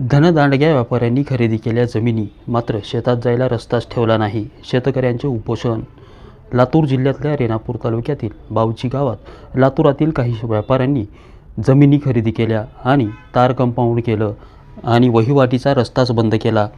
धनदांडग्या व्यापाऱ्यांनी खरेदी केल्या जमिनी. मात्र शेतात जायला रस्ताच ठेवला नाही. शेतकऱ्यांचे उपोषण. लातूर जिल्ह्यातल्या रेणापूर तालुक्यातील बावची गावात लातूरातील काही व्यापाऱ्यांनी जमिनी खरेदी केल्या आणि तार कंपाऊंड केलं आणि वहिवाटीचा रस्ताच बंद केला.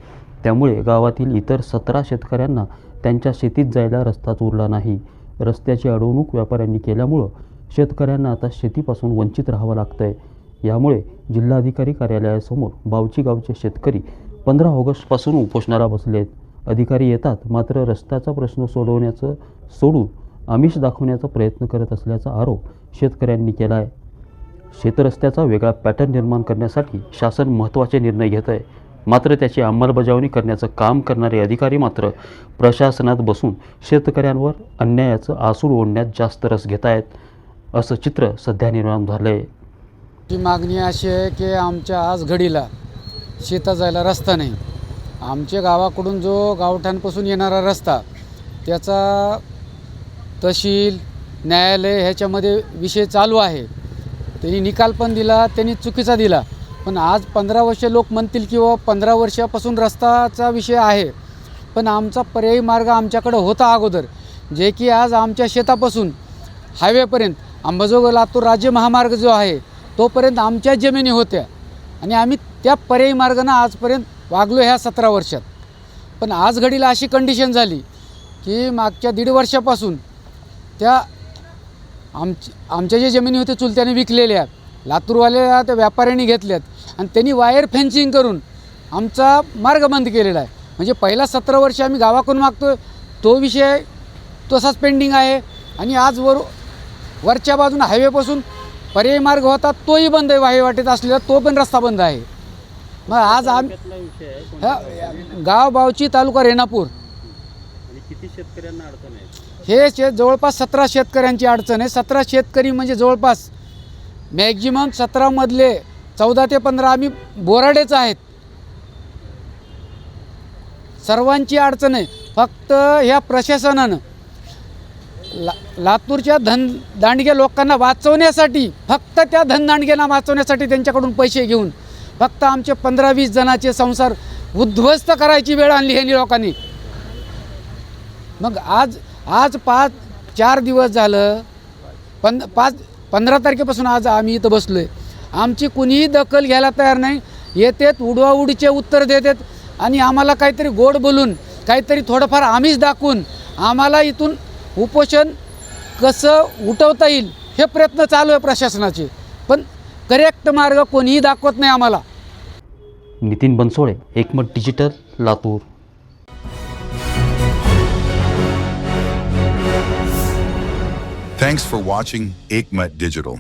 त्यामुळे गावातील इतर सतरा शेतकऱ्यांना त्यांच्या शेतीत जायला रस्ताच उरला नाही. रस्त्याची अडवणूक व्यापाऱ्यांनी केल्यामुळं शेतकऱ्यांना आता शेतीपासून वंचित राहावं लागतं आहे यामुळे जिल्हाधिकारी कार्यालयासमोर बावची गावचे शेतकरी पंधरा ऑगस्टपासून उपोषणाला बसलेत अधिकारी येतात मात्र रस्त्याचा प्रश्न सोडवण्याचं सोडून आमिष दाखवण्याचा प्रयत्न करत असल्याचा आरोप शेतकऱ्यांनी केला आहे शेतरस्त्याचा वेगळा पॅटर्न निर्माण करण्यासाठी शासन महत्त्वाचे निर्णय घेत आहे. मात्र त्याची अंमलबजावणी करण्याचं काम करणारे अधिकारी मात्र प्रशासनात बसून शेतकऱ्यांवर अन्यायाचं आसूड ओढण्यात जास्त रस घेत आहेत असं चित्र सध्या निर्माण झालं आहे ती मागणी अशी आहे की आमच्या आज घडीला शेतात जायला रस्ता नाही. आमच्या गावाकडून जो गावठाणपासून येणारा रस्ता त्याचा तहसील न्यायालय ह्याच्यामध्ये विषय चालू आहे. त्यांनी निकाल पण दिला त्यांनी चुकीचा दिला. पण आज पंधरा वर्ष लोक म्हणतील की पंधरा वर्षापासून रस्ताचा विषय आहे. पण आमचा पर्यायी मार्ग आमच्याकडं होता अगोदर जे की आज आमच्या शेतापासून हायवेपर्यंत अंबाजोगाई लातूर राज्य महामार्ग जो आहे तोपर्यंत आमच्या जमिनी होत्या. आणि आम्ही त्या पर्यायी मार्गानं आजपर्यंत वागलो ह्या सतरा वर्षात. पण आज घडीला अशी कंडिशन झाली की मागच्या दीड वर्षापासून त्या आमच्या आमच्या जे जमिनी होते चुलत्याने विकलेल्या लातूरवाल्या त्या व्यापाऱ्यांनी घेतल्यात. आणि त्यांनी वायर फेन्सिंग करून आमचा मार्ग बंद केलेला आहे. म्हणजे पहिला सतरा वर्ष आम्ही गावाकडून मागतो तो विषय तसाच पेंडिंग आहे. आणि आज वर वरच्या बाजूनं हायवेपासून पर्यायी मार्ग होता तोही बंद आहे वाहे वाटेत असलेला तो पण रस्ता बंद आहे. मग आज आम गाव बावची तालुका रेणापूर. हे शेत जवळपास सतरा शेतकऱ्यांची अडचण आहे. सतरा शेतकरी म्हणजे जवळपास मॅक्झिमम सतरामधले चौदा ते पंधरा आम्ही बोराडेच आहेत. सर्वांची अडचण आहे. फक्त ह्या प्रशासनानं ला लातूरच्या धन दांडग्या लोकांना वाचवण्यासाठी फक्त त्या धनदांडग्यांना वाचवण्यासाठी त्यांच्याकडून पैसे घेऊन फक्त आमचे पंधरा वीस जणांचे संसार उद्ध्वस्त करायची वेळ आणली ह्यांनी लोकांनी. मग आज आज पाच चार दिवस झालं पं पाच पंधरा तारखेपासून आज आम्ही इथं बसलो आहे आमची कुणीही दखल घ्यायला तयार नाही. येतेत उडवाउडीचे उत्तर देतात आणि आम्हाला काहीतरी गोड बोलून काहीतरी थोडंफार आम्हीच दाखवून आम्हाला इथून उपोषण कसं उठवता येईल हे प्रयत्न चालू आहे प्रशासनाचे. पण करेक्ट मार्ग कोणीही दाखवत नाही आम्हाला. Nitin Bansode Ekmat digital Latur. Thanks for watching Aikmat Digital.